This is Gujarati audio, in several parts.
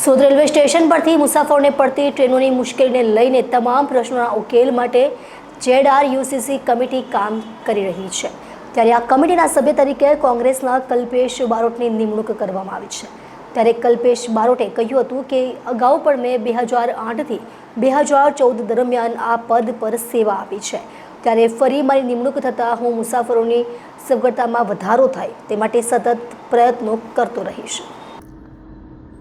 સુરત રેલવે સ્ટેશન પરથી મુસાફરોને પડતી ટ્રેનોની મુશ્કેલીને લઈને તમામ પ્રશ્નોના ઉકેલ માટે જેડ આર યુસીસી કમિટી કામ કરી રહી છે. ત્યારે આ કમિટીના સભ્ય તરીકે કોંગ્રેસના કલ્પેશ બારોટની નિમણૂક કરવામાં આવી છે. ત્યારે કલ્પેશ બારોટે કહ્યું હતું કે અગાઉ પણ મેં બે હજાર આઠથી બે હજાર ચૌદ દરમિયાન આ પદ પર સેવા આપી છે. ત્યારે ફરી મારી નિમણૂક થતાં હું મુસાફરોની સગવડતામાં વધારો થાય તે માટે સતત પ્રયત્નો કરતો રહીશ.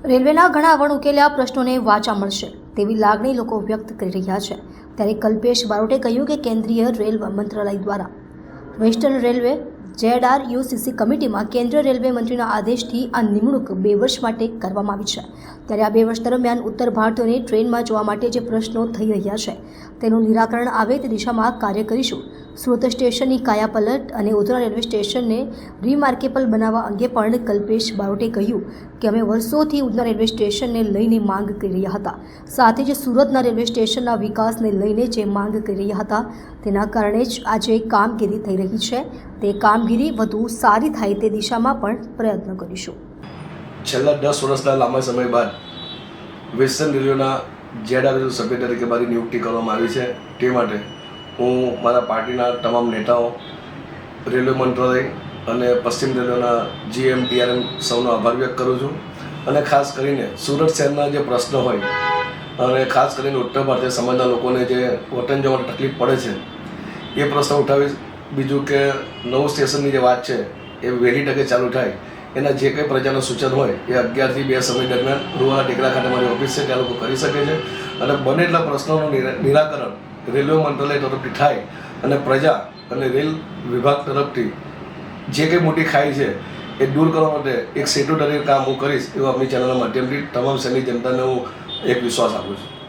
રેલવેના ઘણા વણ ઉકેલ્યા પ્રશ્નોને વાચા મળશે તેવી લાગણી લોકો વ્યક્ત કરી રહ્યા છે. ત્યારે કલ્પેશ બારોટે કહ્યું કે કેન્દ્રીય રેલ મંત્રાલય દ્વારા western railway Z R UCC કમિટીમાં કેન્દ્રીય રેલવે મંત્રીના આદેશથી આ નિમણૂક બે વર્ષ માટે કરવામાં આવી છે. ત્યારે આ બે વર્ષ દરમિયાન ઉત્તર ભારતીયોને ટ્રેનમાં જવા માટે જે પ્રશ્નો થઈ રહ્યા છે, તેનું નિરાકરણ આવે તે દિશામાં કાર્ય કરીશું. સુરત સ્ટેશનની કાયાપલટ અને ઉધના રેલવે સ્ટેશનને રીમાર્કેબલ બનાવવા અંગે પણ કલ્પેશ બારોટે કહ્યું કે અમે વર્ષોથી ઉધના રેલવે સ્ટેશનને લઈને માંગ કરી રહ્યા હતા. સાથે જ સુરતના રેલવે સ્ટેશનના વિકાસને લઈને જે માંગ કરી રહ્યા હતા, તેના કારણે જ આજે કામગીરી થઈ રહી છે. તે કામગીરી વધુ સારી થાય તે દિશામાં પણ પ્રયત્ન કરીશું. છેલ્લા દસ વર્ષના લાંબા સમય બાદ વેસ્ટર્ન રેલવેના જેડ સભ્ય તરીકે મારી નિયુક્તિ કરવામાં આવી છે. તે માટે હું મારા પાર્ટીના તમામ નેતાઓ, રેલવે મંત્રાલય અને પશ્ચિમ રેલવેના જીએમ ટીઆરએમ સૌનો આભાર વ્યક્ત કરું છું. અને ખાસ કરીને સુરત શહેરના જે પ્રશ્નો હોય અને ખાસ કરીને ઉત્તર ભારતીય સમાજના લોકોને જે વતન જવાની તકલીફ પડે છે, એ પ્રશ્ન ઉઠાવી બીજું કે નવું સ્ટેશનની જે વાત છે, એ વહેલી તકે ચાલુ થાય. એના જે કંઈ પ્રજાનું સૂચન હોય, એ અગિયારથી બે સમય દરમિયાન રૂવા ટેકરા ખાતે મારી ઓફિસ છે, ત્યાં લોકો કરી શકે છે. અને બને એટલા પ્રશ્નોનું નિરા- નિરાકરણ રેલવે મંત્રાલય તરફથી થાય અને પ્રજા અને રેલ વિભાગ તરફથી જે કંઈ મોટી ખાઈ છે, એ દૂર કરવા માટે એક સેટુટરી કામ હું કરીશ, એવું આપણી ચેનલના માધ્યમથી તમામ શહેરની જનતાને હું એક વિશ્વાસ આપું છું.